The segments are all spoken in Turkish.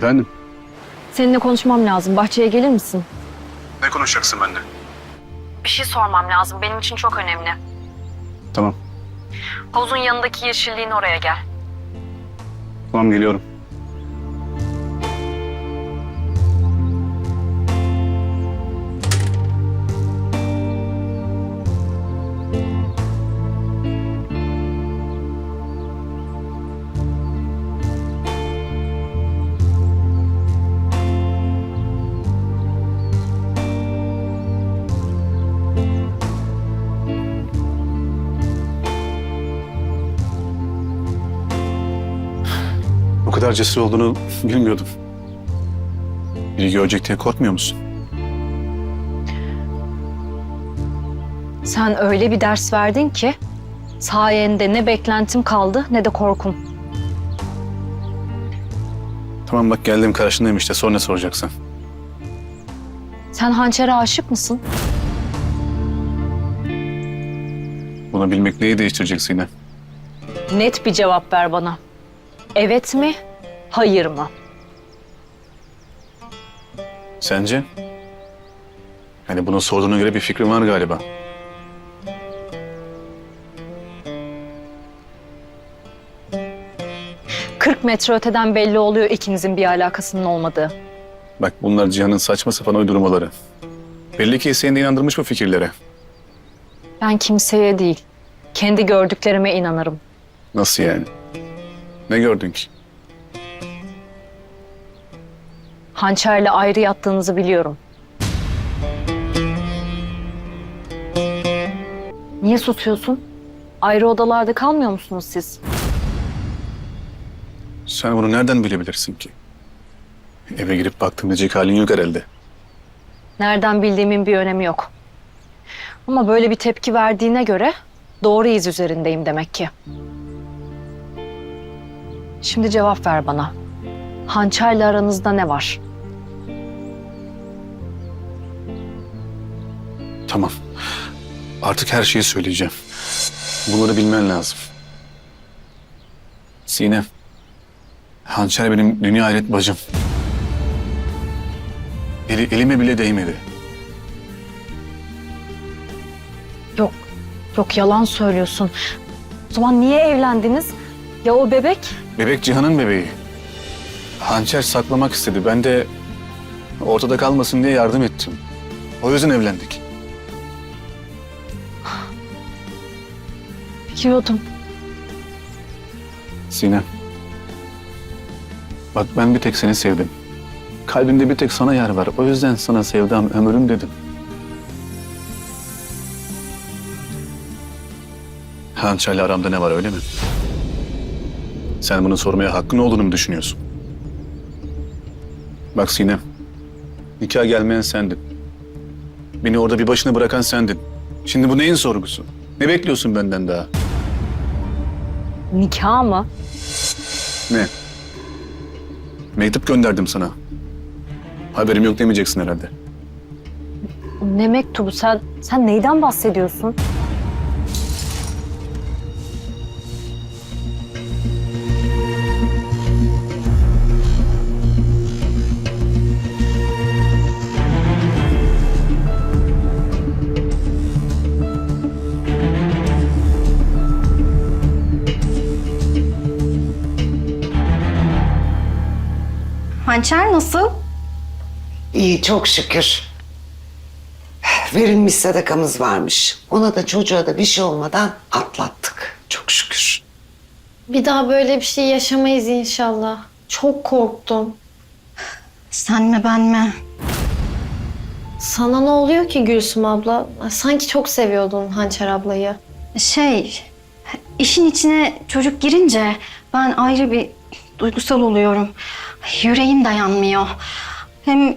Efendim? Seninle konuşmam lazım. Bahçeye gelir misin? Ne konuşacaksın benimle? Bir şey sormam lazım. Benim için çok önemli. Tamam. Havuzun yanındaki yeşilliğin oraya gel. Tamam geliyorum. Kadar cesur olduğunu bilmiyordum. Biri görecek diye korkmuyor musun? Sen öyle bir ders verdin ki sayende ne beklentim kaldı ne de korkum. Tamam bak geldim karşındayım işte. Sonra ne soracaksın? Sen hançere aşık mısın? Bunu bilmek neyi değiştirecek Sinem? Net bir cevap ver bana. Evet mi? Hayır mı? Sence? Yani bunu sorduğuna göre bir fikrin var galiba. — 40 metre öteden belli oluyor ikinizin bir alakasının olmadığı. Bak bunlar Cihan'ın saçma sapan uydurmaları. Belli ki seni de inandırmış bu fikirlere. Ben kimseye değil, kendi gördüklerime inanırım. Nasıl yani? Ne gördün ki? Hançerle ayrı yattığınızı biliyorum. Niye susuyorsun? Ayrı odalarda kalmıyor musunuz siz? Sen bunu nereden bilebilirsin ki? Eve girip baktım diyecek halin yok herhalde. Nereden bildiğimin bir önemi yok. Ama böyle bir tepki verdiğine göre doğru iz üzerindeyim demek ki. Şimdi cevap ver bana. Hançerle aranızda ne var? Tamam. Artık her şeyi söyleyeceğim. Bunları bilmen lazım. Sinem. Hançer benim dünya hayret bacım. Eli, elime bile değmedi. Yok, yok yalan söylüyorsun. O zaman niye evlendiniz? Ya o bebek? Bebek Cihan'ın bebeği. Hançer saklamak istedi. Ben de ortada kalmasın diye yardım ettim. O yüzden evlendik. Biliyordum. Sinem. Bak ben bir tek seni sevdim. Kalbimde bir tek sana yer var. O yüzden sana sevdam ömrüm dedim. Hançer'le aramda ne var öyle mi? Sen bunu sormaya hakkın olduğunu mu düşünüyorsun? Bak Sinem. Nikah gelmeyen sendin. Beni orada bir başına bırakan sendin. Şimdi bu neyin sorgusu? Ne bekliyorsun benden daha? Nikah mı? Ne? Mektup gönderdim sana. Haberim yok demeyeceksin herhalde. Ne mektubu? Sen, sen neyden bahsediyorsun? Hançer nasıl? İyi çok şükür. Verilmiş sadakamız varmış. Ona da çocuğa da bir şey olmadan atlattık. Çok şükür. Bir daha böyle bir şey yaşamayız inşallah. Çok korktum. Sen mi ben mi? Sana ne oluyor ki Gülsüm abla? Sanki çok seviyordun Hançer ablayı. Şey, işin içine çocuk girince ben ayrı bir duygusal oluyorum. Yüreğim dayanmıyor. Hem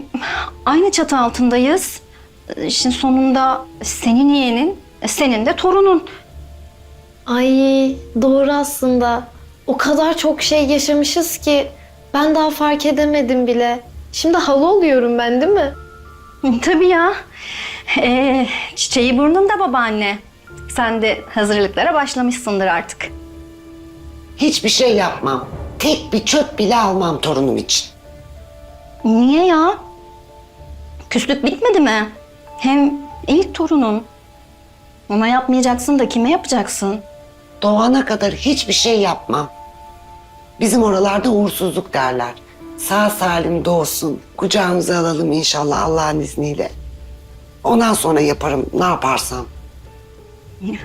aynı çatı altındayız. İşin sonunda senin yeğenin, senin de torunun. Ay doğru aslında. O kadar çok şey yaşamışız ki ben daha fark edemedim bile. Şimdi halı oluyorum ben değil mi? Tabii ya. Ee, çiçeği burnunda babaanne. Sen de hazırlıklara başlamışsındır artık. Hiçbir şey yapmam. Tek bir çöp bile almam torunum için. Niye ya? Küslük bitmedi mi? Hem ilk torunun. Ona yapmayacaksın da kime yapacaksın? Doğana kadar hiçbir şey yapmam. Bizim oralarda uğursuzluk derler. Sağ salim doğsun. Kucağımıza alalım inşallah Allah'ın izniyle. Ondan sonra yaparım ne yaparsam.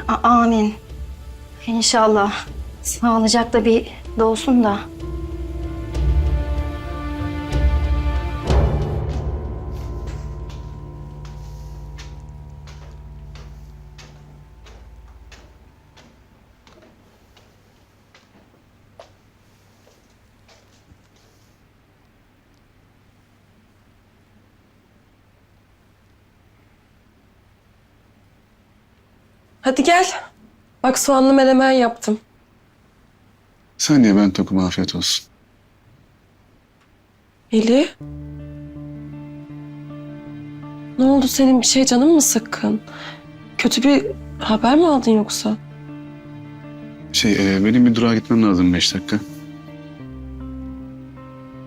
A- amin. İnşallah. Sağlıcakla bir doğsun da. Hadi gel. Bak soğanlı menemen yaptım. Sen ye ben tokum afiyet olsun. Eli. Ne oldu senin bir şey canın mı sıkkın? Kötü bir haber mi aldın yoksa? Şey e, benim bir durağa gitmem lazım beş dakika.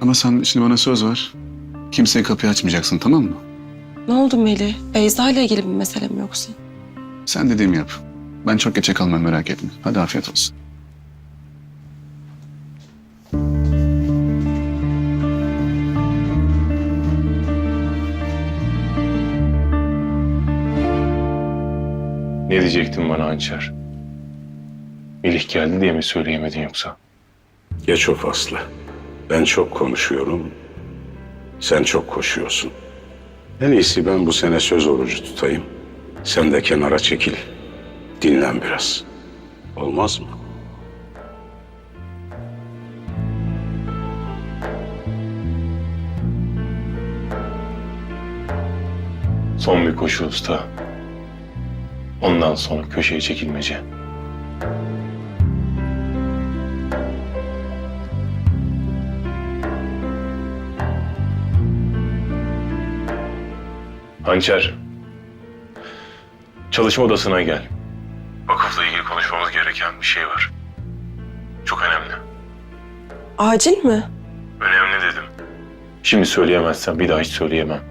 Ama sen şimdi bana söz ver. Kimseye kapıyı açmayacaksın tamam mı? Ne oldu Melih? Beyza ile ilgili bir mesele mi yoksa? Sen dediğimi yap. Ben çok geçe kalmam merak etme. Hadi afiyet olsun. Ne diyecektin bana Hançer? Melih geldi diye mi söyleyemedin yoksa? Geç o faslı. Ben çok konuşuyorum. Sen çok koşuyorsun. En iyisi ben bu sene söz orucu tutayım. Sen de kenara çekil. Dinlen biraz. Olmaz mı? Son bir koşu usta. Ondan sonra köşeye çekilmece. Hançer. Çalışma odasına gel. Vakıfla ilgili konuşmamız gereken bir şey var. Çok önemli. Acil mi? Önemli dedim. Şimdi söyleyemezsem bir daha hiç söyleyemem.